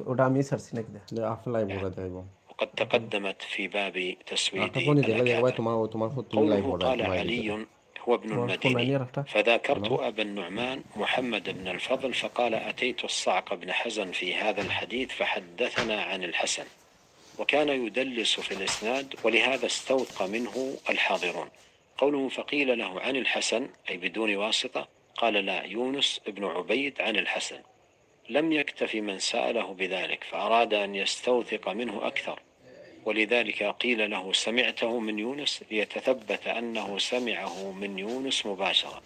ودامي سرسنك لا افلا يبغى ده وقد تقدمت في باب تسويد قوله قال علي هو ابن المديني فذاكرت أبا النعمان محمد بن الفضل فقال أتيت الصعق بن حزن في هذا الحديث فحدثنا عن الحسن وكان يدلس في الإسناد ولهذا استوثق منه الحاضرون قوله فقيل له عن الحسن أي بدون واسطة قال لا يونس بن عبيد عن الحسن. لم يكتف من سأله بذلك فأراد أن يستوثق منه أكثر. ولذلك قيل له سمعته من يونس ليتثبت أنه سمعه من يونس مباشرة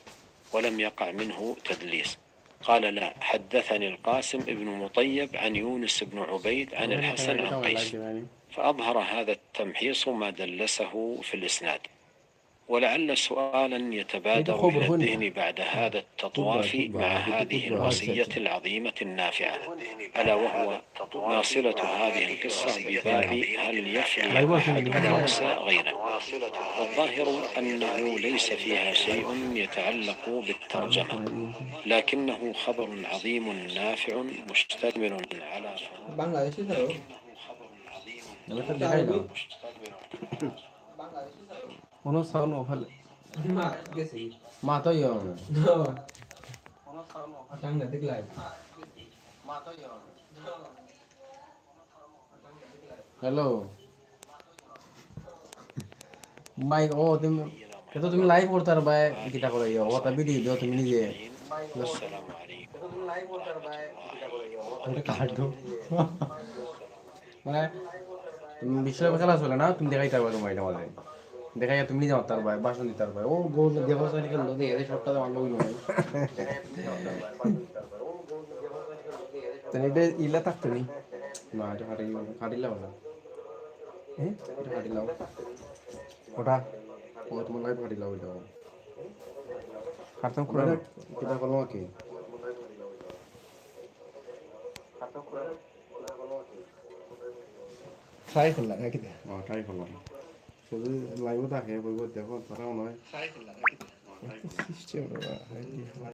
ولم يقع منه تدليس. قال لا حدثني القاسم بن مطيب عن يونس بن عبيد عن الحسن عن قيس. فأظهر هذا التمحيص ما دلسه في الإسناد. ولعل سؤالا يتبادر إلى الذهن بعد هذا التطواف مع هذه الوصية العظيمة النافعة. ألا وهو ما صلة هذه القصة بباب هل يفعل أحد موسى غيره والظاهر أنه ليس فيها شيء يتعلق بالترجمة لكنه خبر عظيم نافع مشتمل على خبر عظيم نافع مشتمل على কোনো সাউন্ড ওভালে মা তো ইয়ে হবে। হ্যালো ও তুমি তো তুমি লাইভ করতে আর কিটা করে ইয়ে দিও তুমি নিজে। মানে তুমি বিশ্ব খেলা চলে না? তুমি দেখাইতে পারো মাইটা মাঝে দেখা যায় তুমি যাও তার ভাই বাসন দিতে পারবে ও গোল দেখা যায় নাকি লোদে এদের সবটা আমার লোক নয় তুমি এটা ইলা থাকতো নি? না এটা হাঁটি হাঁটিলাম না। হ্যাঁ এটা হাঁটিলাম ওটা? ও তোমার লাইফ হাঁটিলাম ওইটা। হাঁটতাম খুঁড়া কিটা করল কি। ট্রাই করলাম নাকি? ও ট্রাই করলাম। শুধু লাইভও থাকে বইব দেখো তারাও নয়। সিস্টেম